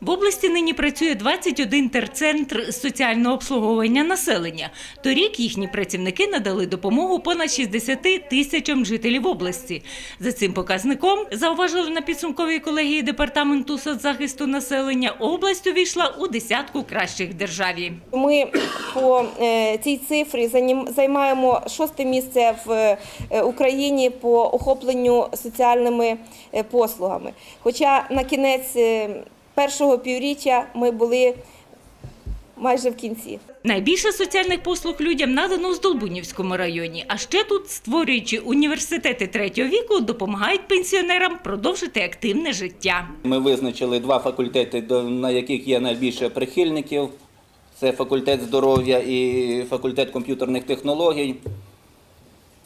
В області нині працює 21 терцентр соціального обслуговування населення. Торік їхні працівники надали допомогу понад 60 тисячам жителів області. За цим показником, зауважили на підсумковій колегії департаменту соцзахисту населення, область увійшла у десятку кращих державі. Ми по е, цій цифрі займаємо шосте місце в е, Україні по охопленню соціальними е, послугами. Хоча на кінець першого півріччя ми були майже в кінці. Найбільше соціальних послуг людям надано у Здолбунівському районі. А ще тут, створюючи університети третього віку, допомагають пенсіонерам продовжити активне життя. Ми визначили два факультети, на яких є найбільше прихильників. Це факультет здоров'я і факультет комп'ютерних технологій.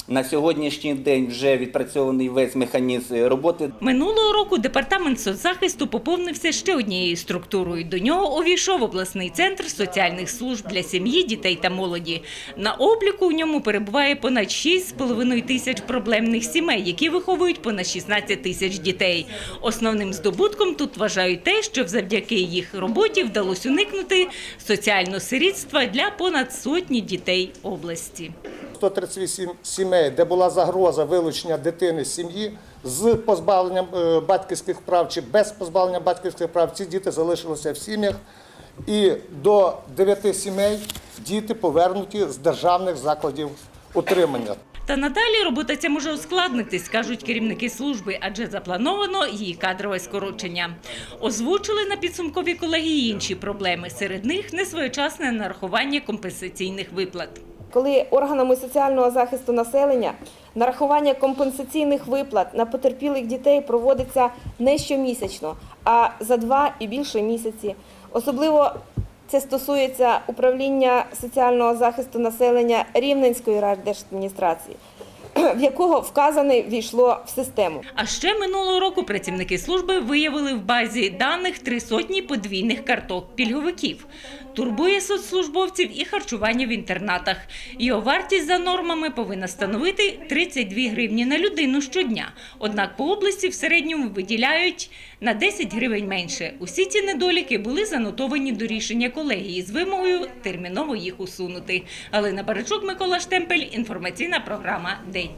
На сьогоднішній день вже відпрацьований весь механізм роботи. Минулого року департамент соцзахисту поповнився ще однією структурою. До нього увійшов обласний центр соціальних служб для сім'ї, дітей та молоді. На обліку у ньому перебуває понад 6,5 тисяч проблемних сімей, які виховують понад 16 тисяч дітей. Основним здобутком тут вважають те, що завдяки їх роботі вдалося уникнути соціального сирітства для понад сотні дітей області. 138 сімей, де була загроза вилучення дитини з сім'ї з позбавленням е, батьківських прав чи без позбавлення батьківських прав, ці діти залишилися в сім'ях. І до 9 сімей діти повернуті з державних закладів утримання. Та надалі робота ця може ускладнитись, кажуть керівники служби, адже заплановано її кадрове скорочення. Озвучили на підсумковій колегії інші проблеми. Серед них несвоєчасне нарахування компенсаційних виплат. Коли органами соціального захисту населення нарахування компенсаційних виплат на потерпілих дітей проводиться не щомісячно, а за два і більше місяці. Особливо це стосується управління соціального захисту населення Рівненської райдержадміністрації, в якого вказане війшло в систему. А ще минулого року працівники служби виявили в базі даних три сотні подвійних карток пільговиків. Турбує соцслужбовців і харчування в інтернатах. Його вартість за нормами повинна становити 32 гривні на людину щодня. Однак по області в середньому виділяють на 10 гривень менше. Усі ці недоліки були занотовані до рішення колегії з вимогою терміново їх усунути. Галина Барачук, Микола Штемпель, інформаційна програма День.